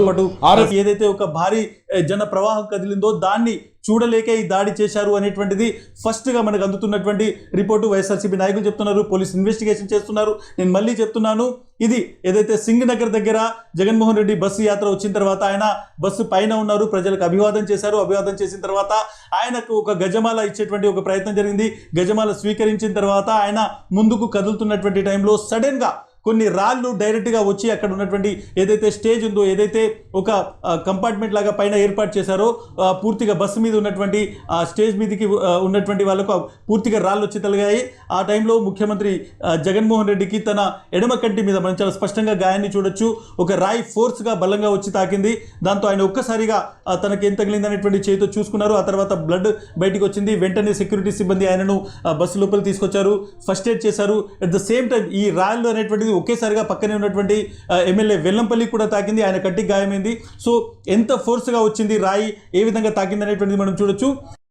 దాంతో పాటు ఆర్ఎఫ్ ఏదైతే ఒక భారీ జన ప్రవాహం కదిలిందో దాన్ని చూడలేక ఈ దాడి చేశారు అనేటువంటిది ఫస్ట్గా మనకు అందుతున్నటువంటి రిపోర్టు వైఎస్ఆర్సీపీ నాయకులు చెప్తున్నారు పోలీస్ ఇన్వెస్టిగేషన్ చేస్తున్నారు. నేను మళ్ళీ చెప్తున్నాను ఇది ఏదైతే సింగ్ నగర్ దగ్గర జగన్మోహన్ రెడ్డి బస్సు యాత్ర వచ్చిన తర్వాత ఆయన బస్సు పైన ఉన్నారు ప్రజలకు అభివాదం చేశారు. అభివాదం చేసిన తర్వాత ఆయనకు ఒక గజమాల ఇచ్చేటువంటి ఒక ప్రయత్నం జరిగింది. గజమాల స్వీకరించిన తర్వాత ఆయన ముందుకు కదులుతున్నటువంటి టైంలో సడన్గా కొన్ని రాళ్ళు డైరెక్ట్గా వచ్చి అక్కడ ఉన్నటువంటి ఏదైతే స్టేజ్ ఉందో ఏదైతే ఒక కంపార్ట్మెంట్ లాగా పైన ఏర్పాటు చేశారో పూర్తిగా బస్సు మీద ఉన్నటువంటి ఆ స్టేజ్ మీదకి ఉన్నటువంటి వాళ్ళకు పూర్తిగా రాళ్ళు వచ్చి తలిగాయి. ఆ టైంలో ముఖ్యమంత్రి జగన్మోహన్ రెడ్డికి తన ఎడమ కంటి మీద మనం చాలా స్పష్టంగా గాయాన్ని చూడొచ్చు. ఒక రాయి ఫోర్స్గా బలంగా వచ్చి తాకింది. దాంతో ఆయన ఒక్కసారిగా తనకి ఏం తగిలిందనేటువంటి చేతితో చూసుకున్నారు. ఆ తర్వాత బ్లడ్ బయటికి వచ్చింది. వెంటనే సెక్యూరిటీ సిబ్బంది ఆయనను బస్సు లోపల తీసుకొచ్చారు. ఫస్ట్ ఎయిడ్ చేశారు. అట్ ద సేమ్ టైం ఈ రాళ్ళు అనేటువంటిది ఒకేసారిగా పక్కనే ఉన్నటువంటి ఎమ్మెల్యే వెల్లంపల్లి కూడా తాకింది ఆయన కట్టి గాయమైంది. సో ఎంత ఫోర్స్గా వచ్చింది రాయి ఏ విధంగా తాకింది అనేటువంటిది మనం చూడొచ్చు.